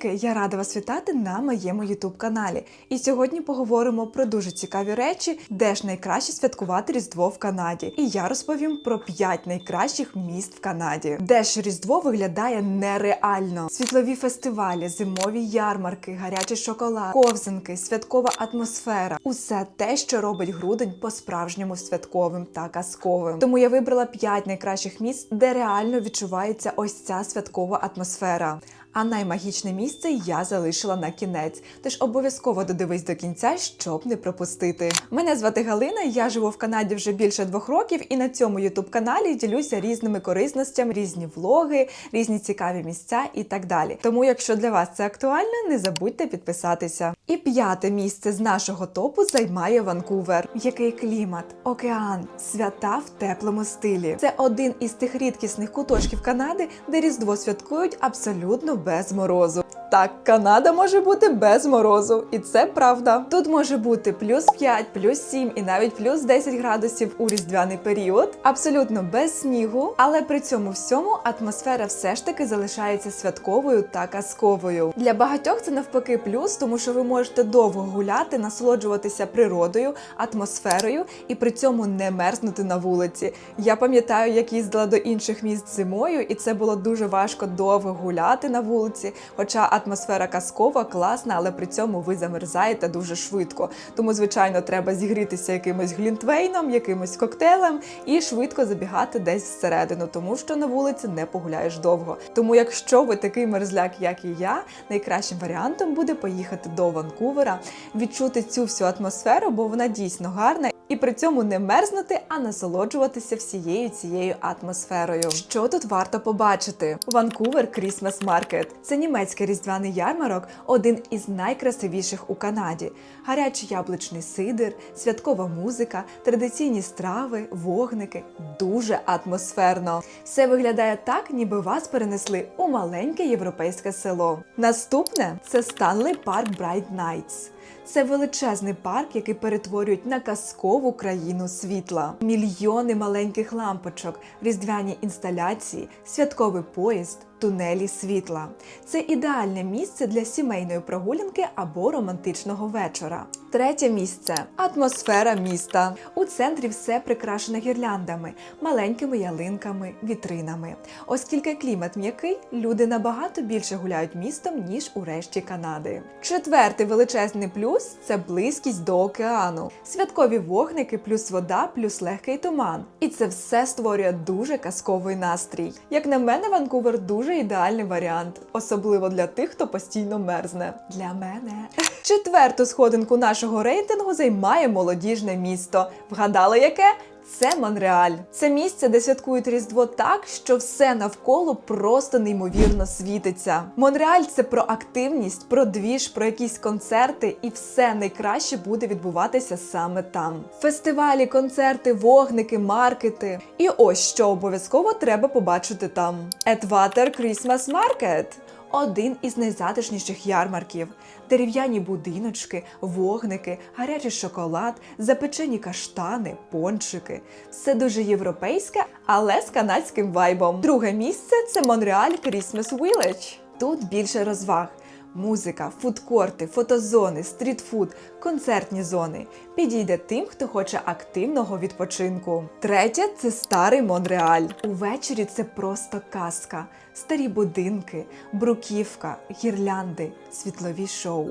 Привітики! Я рада вас вітати на моєму ютуб каналі. І сьогодні поговоримо про дуже цікаві речі, де ж найкраще святкувати Різдво в Канаді. І я розповім про 5 найкращих міст в Канаді, де ж Різдво виглядає нереально. Світлові фестивалі, зимові ярмарки, гарячий шоколад, ковзанки, святкова атмосфера усе те, що робить грудень по-справжньому святковим та казковим. Тому я вибрала 5 найкращих місць, де реально відчувається ось ця святкова атмосфера. А наймагічне місце я залишила на кінець, тож обов'язково додивись до кінця, щоб не пропустити. Мене звати Галина, я живу в Канаді вже більше двох років, і на цьому ютуб каналі ділюся різними корисностями, різні влоги, різні цікаві місця і так далі. Тому, якщо для вас це актуально, не забудьте підписатися. І п'яте місце з нашого топу займає Ванкувер. Який клімат, океан, свята в теплому стилі. Це один із тих рідкісних куточків Канади, де Різдво святкують абсолютно без морозу. Так, Канада може бути без морозу, і це правда. Тут може бути плюс 5, плюс 7 і навіть плюс 10 градусів у різдвяний період, абсолютно без снігу, але при цьому всьому атмосфера все ж таки залишається святковою та казковою. Для багатьох це навпаки плюс, тому що ви можете довго гуляти, насолоджуватися природою, атмосферою і при цьому не мерзнути на вулиці. Я пам'ятаю, як їздила до інших міст зимою, і це було дуже важко довго гуляти на вулиці. Хоча атмосфера казкова, класна, але при цьому ви замерзаєте дуже швидко. Тому, звичайно, треба зігрітися якимось глінтвейном, якимось коктейлем і швидко забігати десь всередину, тому що на вулиці не погуляєш довго. Тому, якщо ви такий мерзляк, як і я, найкращим варіантом буде поїхати до Ванкувера, відчути цю всю атмосферу, бо вона дійсно гарна. І при цьому не мерзнути, а насолоджуватися всією цією атмосферою. Що тут варто побачити? Ванкувер Christmas Market – це німецький різдвяний ярмарок, один із найкрасивіших у Канаді. Гарячий яблучний сидр, святкова музика, традиційні страви, вогники дуже атмосферно. Все виглядає так, ніби вас перенесли у маленьке європейське село. Наступне це Stanley Park Bright Nights. Це величезний парк, який перетворюють на казкову країну світла. Мільйони маленьких лампочок, різдвяні інсталяції, святковий поїзд. Тунелі світла це ідеальне місце для сімейної прогулянки або романтичного вечора. Третє місце атмосфера міста. У центрі все прикрашено гірляндами, маленькими ялинками, вітринами. Оскільки клімат м'який, люди набагато більше гуляють містом ніж у решті Канади. Четвертий величезний плюс це близькість до океану, святкові вогники, плюс вода, плюс легкий туман. І це все створює дуже казковий настрій. Як на мене, Ванкувер дуже ідеальний варіант, особливо для тих, хто постійно мерзне. Для мене. Четверту сходинку нашого рейтингу займає молодіжне місто. Вгадали яке? Це Монреаль. Це місце, де святкують Різдво так, що все навколо просто неймовірно світиться. Монреаль це про активність, про двіж, про якісь концерти, і все найкраще буде відбуватися саме там. Фестивалі, концерти, вогники, маркети. І ось що обов'язково треба побачити там: Edwater Christmas Market – один із найзатишніших ярмарків. Дерев'яні будиночки, вогники, гарячий шоколад, запечені каштани, пончики. Все дуже європейське, але з канадським вайбом. Друге місце це Монреаль Крісмес Village. Тут більше розваг. Музика, фудкорти, фотозони, стрітфуд, концертні зони. Підійде тим, хто хоче активного відпочинку. Третє це старий Монреаль. Увечері це просто казка. Старі будинки, бруківка, гірлянди, світлові шоу.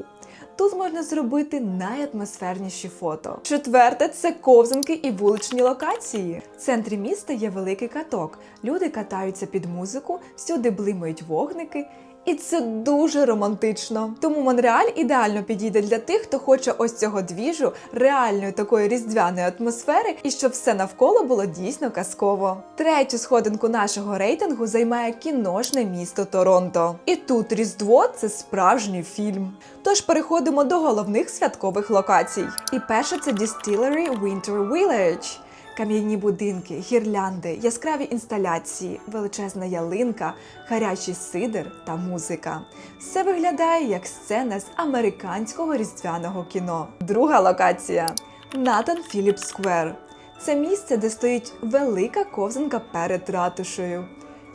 Тут можна зробити найатмосферніші фото. Четверте це ковзанки і вуличні локації. В центрі міста є великий каток. Люди катаються під музику, всюди блимають вогники. І це дуже романтично. Тому Монреаль ідеально підійде для тих, хто хоче ось цього двіжу, реальної такої різдвяної атмосфери, і щоб все навколо було дійсно казково. Третю сходинку нашого рейтингу займає кіношне місто Торонто. І тут Різдво це справжній фільм. Тож переходимо до головних святкових локацій. І перше це Distillery Winter Village. Кам'яні будинки, гірлянди, яскраві інсталяції, величезна ялинка, гарячий сидр та музика. Все виглядає як сцена з американського різдвяного кіно. Друга локація Натан Філіп Сквер. Це місце, де стоїть велика ковзанка перед ратушею.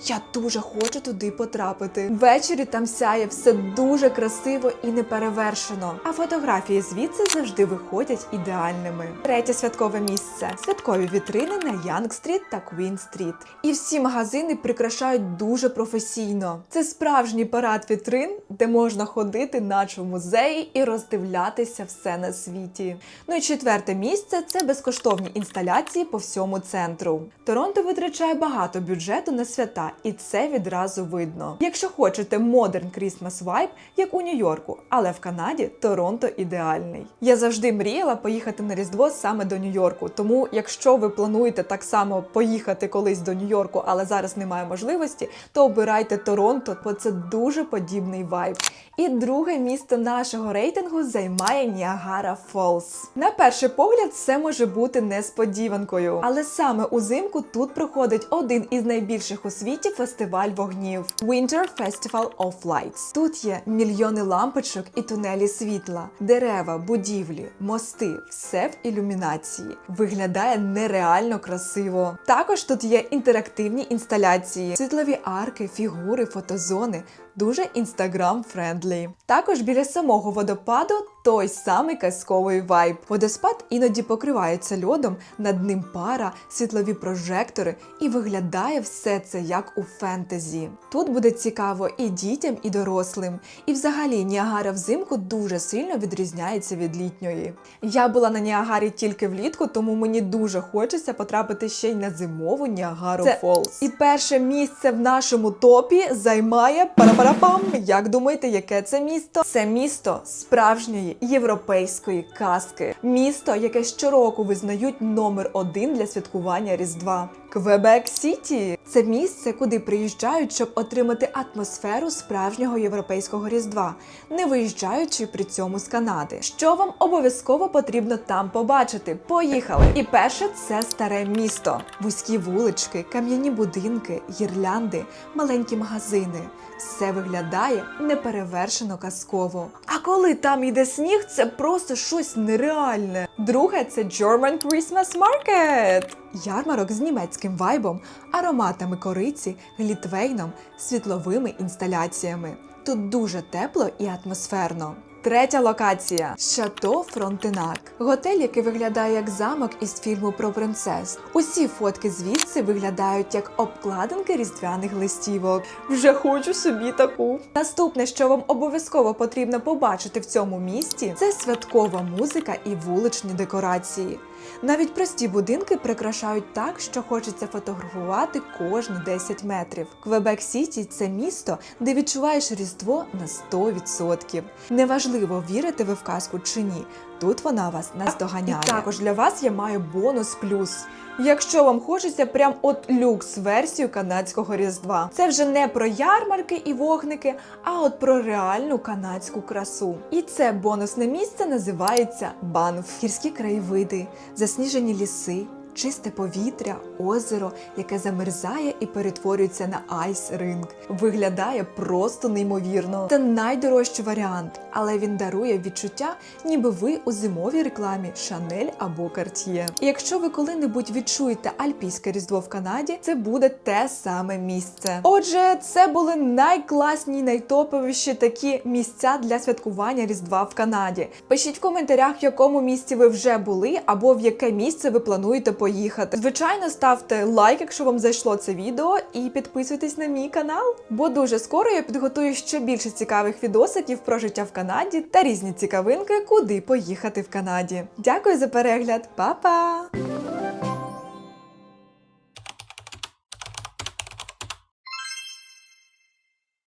Я дуже хочу туди потрапити. Ввечері там сяє все дуже красиво і неперевершено. А фотографії звідси завжди виходять ідеальними. Третє святкове місце святкові вітрини на Янг-стріт та Квін-стріт. І всі магазини прикрашають дуже професійно. Це справжній парад вітрин, де можна ходити, наче в музеї, і роздивлятися все на світі. Ну і четверте місце це безкоштовні інсталяції по всьому центру. Торонто витрачає багато бюджету на свята, і це відразу видно. Якщо хочете Modern Christmas Vibe, як у Нью-Йорку, але в Канаді Торонто ідеальний. Я завжди мріяла поїхати на Різдво саме до Нью-Йорку. Тому, якщо ви плануєте так само поїхати колись до Нью-Йорку, але зараз немає можливості, то обирайте Торонто, бо це дуже подібний вайб. І друге місто нашого рейтингу займає Ніагара Фолс. На перший погляд, це може бути несподіванкою, але саме узимку тут проходить один із найбільших у світі фестиваль вогнів Winter Festival of Lights. Тут є мільйони лампочок і тунелі світла, дерева, будівлі, мости, все в ілюмінації. Виглядає нереально красиво. Також тут є інтерактивні інсталяції, світлові арки, фігури, фотозони. Дуже інстаграм-френдлі. Також біля самого водопаду той самий казковий вайб. Водоспад іноді покривається льодом, над ним пара, світлові прожектори, і виглядає все це як у фентезі. Тут буде цікаво і дітям, і дорослим. І взагалі Ніагара взимку дуже сильно відрізняється від літньої. Я була на Ніагарі тільки влітку, тому мені дуже хочеться потрапити ще й на зимову Ніагару Це Фолс. І перше місце в нашому топі займає парапарапам. Як думаєте, яке це місто? Це місто справжньої європейської казки. Місто, яке щороку визнають номер один для святкування Різдва. Квебек Сіті це місце, куди приїжджають, щоб отримати атмосферу справжнього європейського різдва, не виїжджаючи при цьому з Канади. Що вам обов'язково потрібно там побачити? Поїхали! І перше це старе місто, вузькі вулички, кам'яні будинки, гірлянди, маленькі магазини. Все виглядає неперевершено казково. А коли там йде сніг, це просто щось нереальне. Друге це German Christmas Market. Ярмарок з німецьким вайбом, ароматами кориці, глітвейном, світловими інсталяціями. Тут дуже тепло і атмосферно. Третя локація Шато Фронтенак. Готель, який виглядає як замок із фільму про принцес. Усі фотки звідси виглядають як обкладинки різдвяних листівок. Вже хочу собі таку. Наступне, що вам обов'язково потрібно побачити в цьому місті, це святкова музика і вуличні декорації. Навіть прості будинки прикрашають так, що хочеться фотографувати кожні 10 метрів. Квебек Сіті це місто, де відчуваєш різдво на 100%. Неважливо, вірите ви в казку чи ні. Тут вона вас наздоганяє. І також для вас я маю бонус плюс. Якщо вам хочеться прям от люкс версію канадського різдва, це вже не про ярмарки і вогники, а от про реальну канадську красу. І це бонусне місце називається Банф. Гірські краєвиди, засніжені ліси. Чисте повітря, озеро, яке замерзає і перетворюється на айс-ринг. Виглядає просто неймовірно. Це найдорожчий варіант, але він дарує відчуття, ніби ви у зимовій рекламі Chanel або Cartier. Якщо ви коли-небудь відчуєте альпійське різдво в Канаді, це буде те саме місце. Отже, це були найкласні, найтоповіші такі місця для святкування Різдва в Канаді. Пишіть в коментарях, в якому місці ви вже були, або в яке місце ви плануєте поїхати. Звичайно, ставте лайк, якщо вам зайшло це відео, і підписуйтесь на мій канал. Бо дуже скоро я підготую ще більше цікавих відосиків про життя в Канаді та різні цікавинки, куди поїхати в Канаді. Дякую за перегляд, Па-па!